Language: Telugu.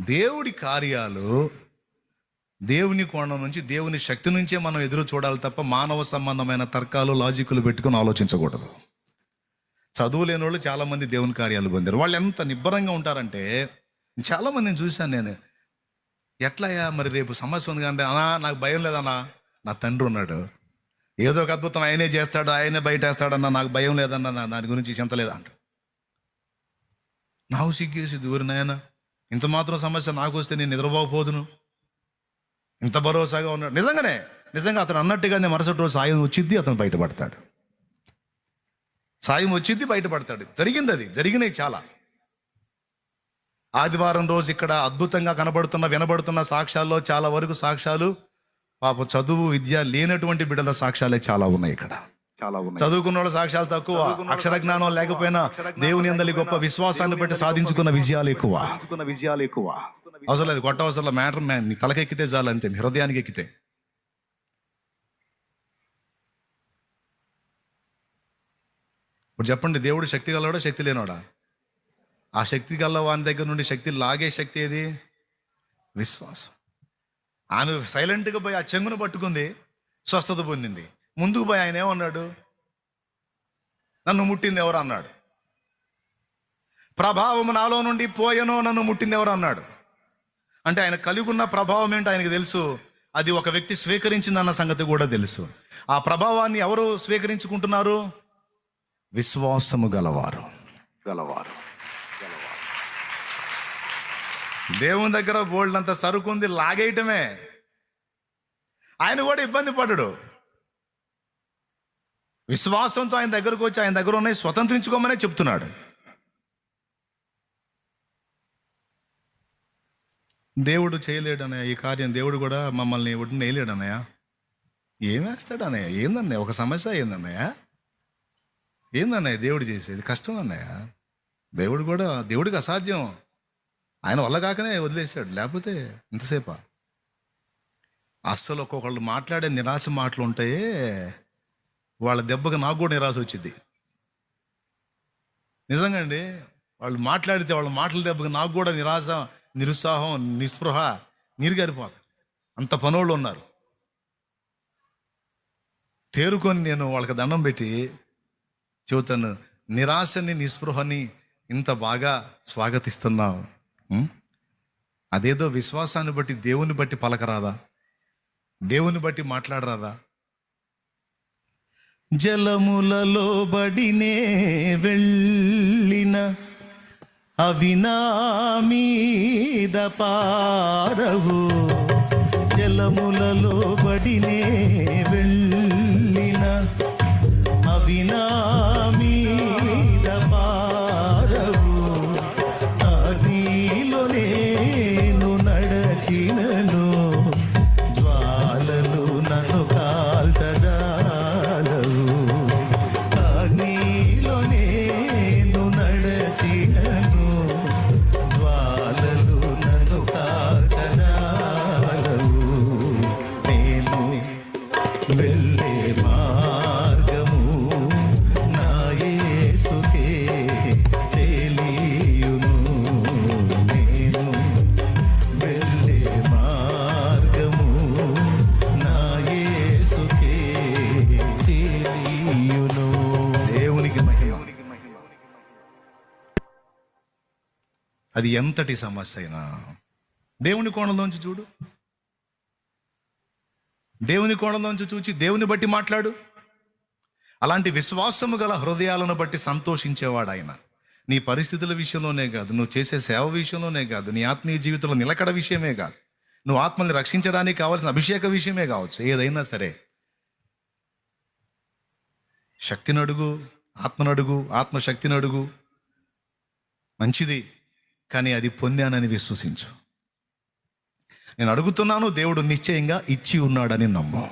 దేవుడి కార్యాలు దేవుని కోణం నుంచి దేవుని శక్తి నుంచే మనం ఎదురు చూడాలి తప్ప మానవ సంబంధమైన తర్కాలు లాజిక్లు పెట్టుకుని ఆలోచించకూడదు. చదువు లేని వాళ్ళు చాలామంది దేవుని కార్యాలు పొందారు. వాళ్ళు ఎంత నిబ్బరంగా ఉంటారంటే చాలామందిని చూశాను నేను. ఎట్లయ్యా మరి రేపు సమస్య ఉంది కానీ అన్నా నాకు భయం లేదన్నా. నా తండ్రి ఉన్నాడు. ఏదో ఒక అద్భుతం ఆయనే చేస్తాడు ఆయనే బయట వేస్తాడన్నా నాకు భయం లేదన్నా నా- దాని గురించి చింత లేదా నా నాకు సిగ్గేసి దూరినాయనా? ఇంత మాత్రం సమస్య నాకు వస్తే నేను నిద్రపోకపోదును. ఇంత భరోసాగా ఉన్నాడు నిజంగానే నిజంగా అతను అన్నట్టుగానే మరుసటి రోజు సాయం వచ్చిద్ది అతను బయటపడతాడు. సాయం వచ్చిద్ది బయటపడతాడు. జరిగింది అది జరిగినాయి చాలా. ఆదివారం రోజు ఇక్కడ అద్భుతంగా కనబడుతున్న వినబడుతున్న సాక్ష్యాల్లో చాలా వరకు సాక్ష్యాలు పాప చదువు విద్య లేనటువంటి బిడ్డల సాక్ష్యాలే చాలా ఉన్నాయి ఇక్కడ. చాలా ఉన్నాయి. చదువుకున్న వాళ్ళ సాక్ష్యాలు తక్కువ అక్షర జ్ఞానం లేకపోయినా దేవుని అందరి గొప్ప విశ్వాసాన్ని బట్టి సాధించుకున్న విజయాలు ఎక్కువ. సాధించుకున్న విజయాలు ఎక్కువ. అవసరం లేదు కొట్ట అవసరం మ్యాటర్ మ్యాన్ నీ తలకెక్కితే చాలు అంతే హృదయానికి ఎక్కితే. ఇప్పుడు చెప్పండి దేవుడు శక్తి గలవాడా శక్తి లేనోడా ఆ శక్తి గల వాని దగ్గర నుండి శక్తి లాగే శక్తి ఏది? విశ్వాసం. ఆమె సైలెంట్గా పోయి ఆ చెంగును పట్టుకుంది స్వస్థత పొందింది. ముందుకు పోయి ఆయన ఏమన్నాడు? నన్ను ముట్టింది ఎవరు అన్నాడు. ప్రభావం నాలో నుండి పోయెనో నన్ను ముట్టింది ఎవరు అన్నాడు. అంటే ఆయన కలిగి ఉన్న ప్రభావం ఏంటో ఆయనకు తెలుసు. అది ఒక వ్యక్తి స్వీకరించిందన్న సంగతి కూడా తెలుసు. ఆ ప్రభావాన్ని ఎవరు స్వీకరించుకుంటున్నారు? విశ్వాసము గలవారు. గలవారు. దేవుని దగ్గర బోల్డ్ అంత సరుకు ఉంది లాగేయటమే. ఆయన కూడా ఇబ్బంది పడడు విశ్వాసంతో ఆయన దగ్గరకు వచ్చి ఆయన దగ్గర ఉన్నాయి స్వతంత్రించుకోమనే చెప్తున్నాడు. దేవుడు చేయలేడనయ్య ఈ కార్యం దేవుడు కూడా మమ్మల్ని ఒడ్డున వేయలేడనయ్య ఏం వేస్తాడు అన్నయ్య ఏందన్నయ్య? ఒక సమస్య ఏందన్నయ్య? ఏందన్నయ్య దేవుడు చేసేది? కష్టం అన్నయ్య. దేవుడు కూడా దేవుడికి అసాధ్యం. ఆయన వల్ల కాకనే వదిలేశాడు. లేకపోతే ఇంతసేపా? అస్సలు ఒక్కొక్కళ్ళు మాట్లాడే నిరాశ మాటలు ఉంటాయే వాళ్ళ దెబ్బకి నాకు కూడా నిరాశ వచ్చింది. నిజంగా అండి వాళ్ళు మాట్లాడితే వాళ్ళ మాటల దెబ్బకి నాకు కూడా నిరాశ నిరుత్సాహం నిస్పృహ నీరుగారిపోదు. అంత పనోళ్ళు ఉన్నారు. తేరుకొని నేను వాళ్ళకి దండం పెట్టి చెబుతాను నిరాశని నిస్పృహని ఇంత బాగా స్వాగతిస్తున్నావు అదేదో విశ్వాసాన్ని బట్టి దేవుని బట్టి పలకరాదా? దేవుని బట్టి మాట్లాడరాదా? జలములలో బడినే వెళ్ళిన అవి నా మీద పారవు జలములలో బడినే వెళ్ళిన అవి నా వెళ్ళే మార్గము. నా యేసుకే తెలియును నేను. వెళ్ళే మార్గము. నా తెలియును. దేవునికి మహిమ. అది ఎంతటి సమస్య అయినా. దేవుని కోణంలోంచి చూడు. దేవుని కోణంలోంచి చూచి దేవుని బట్టి మాట్లాడు. అలాంటి విశ్వాసము గల హృదయాలను బట్టి సంతోషించేవాడు ఆయన. నీ పరిస్థితుల విషయంలోనే కాదు నువ్వు చేసే సేవ విషయంలోనే కాదు నీ ఆత్మీయ జీవితంలో నిలకడ విషయమే కాదు. నువ్వు ఆత్మల్ని రక్షించడానికి కావాల్సిన అభిషేక విషయమే కావచ్చు ఏదైనా సరే. శక్తిని అడుగు ఆత్మశక్తినడుగు ఆత్మశక్తిని అడుగు. మంచిది కానీ అది పొందానని విశ్వసించు. నేను అడుగుతున్నాను దేవుడు నిశ్చయంగా ఇచ్చి ఉన్నాడని నమ్ము.